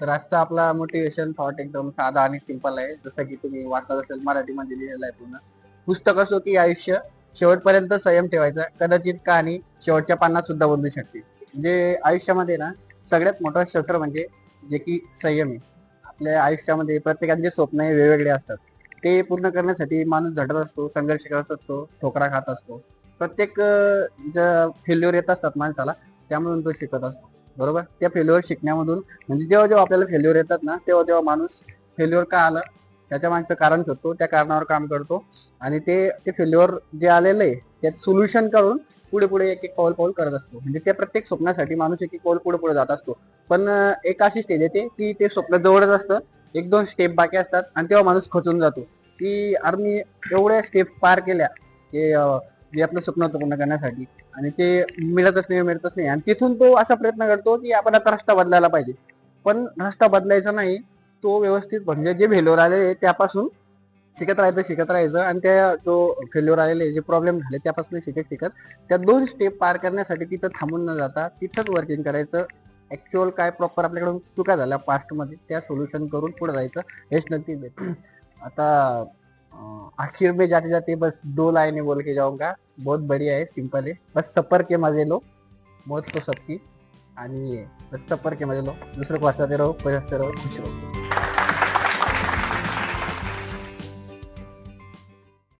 तर आजचा आपला मोटिवेशन थॉट एकदम साधा आणि सिंपल आहे. जसं की तुम्ही वाचत असेल मराठीमध्ये लिहिलेलं आहे पूर्ण. पुस्तक असो की आयुष्य शेवटपर्यंत संयम ठेवायचा. कदाचित कहाणी शेवटच्या पानात सुद्धा बदलू शकते. म्हणजे आयुष्यामध्ये ना सगळ्यात मोठं शस्त्र म्हणजे जे की संयम आहे. आपल्या आयुष्यामध्ये प्रत्येकाचे स्वप्न हे वेगवेगळे असतात. ते पूर्ण करण्यासाठी माणूस झटत असतो संघर्ष करत असतो ठोकरा खात असतो. प्रत्येक फेल्युअर येत असतात माणसाला त्यामधून तो शिकत असतो. बरोबर? त्या फेल्युअर शिकण्यामधून म्हणजे जेव्हा जेव्हा आपल्याला फेल्युअर येतात ना तेव्हा तेव्हा माणूस फेल्युअर का आलं त्याच्या मागचं कारण शोधतो त्या कारणावर काम करतो आणि ते ते फेल्युअर जे आलेलं आहे त्यात सोल्युशन करून पुढे पुढे एक एक पाऊल पाऊल करत असतो. म्हणजे त्या प्रत्येक स्वप्नासाठी माणूस एक एक पाऊल पुढे पुढे जात असतो. पण एक अशी स्टेज येते की ते स्वप्न जवळच असतं एक दोन स्टेप बाकी असतात आणि तेव्हा माणूस खचून जातो. की अरे मी एवढ्या स्टेप पार केल्या की जे आपलं स्वप्न होतं पूर्ण करण्यासाठी. आणि ते मिळतच नाही मिळतच नाही. आणि तिथून तो असा प्रयत्न करतो की आपण आता रस्ता बदलायला पाहिजे. पण रस्ता बदलायचा नाही तो व्यवस्थित म्हणजे जे फेल्युअर आले त्यापासून शिकत राहायचं शिकत राहायचं. आणि त्या जो फेल्युअर आलेले जे प्रॉब्लेम झाले त्यापासून शिकत शिकत त्या दोन स्टेप पार करण्यासाठी तिथं थांबून न जाता तिथंच वर्किंग करायचं. ऍक्च्युअल काय प्रॉपर आपल्याकडून चुका झाल्या पास्टमध्ये त्या सोल्युशन करून पुढे जायचं हेच नक्कीच आता आखिर में जाते जाते बस दो लाइनें बोल के जाऊंगा। बहुत बढ़िया है सिंपल है। बस सफर के मजे लो मौत तो सबकी। आणि बस सफर के मजे लो। दुसरं को वाचते रहो पळत रहो खुश रहो।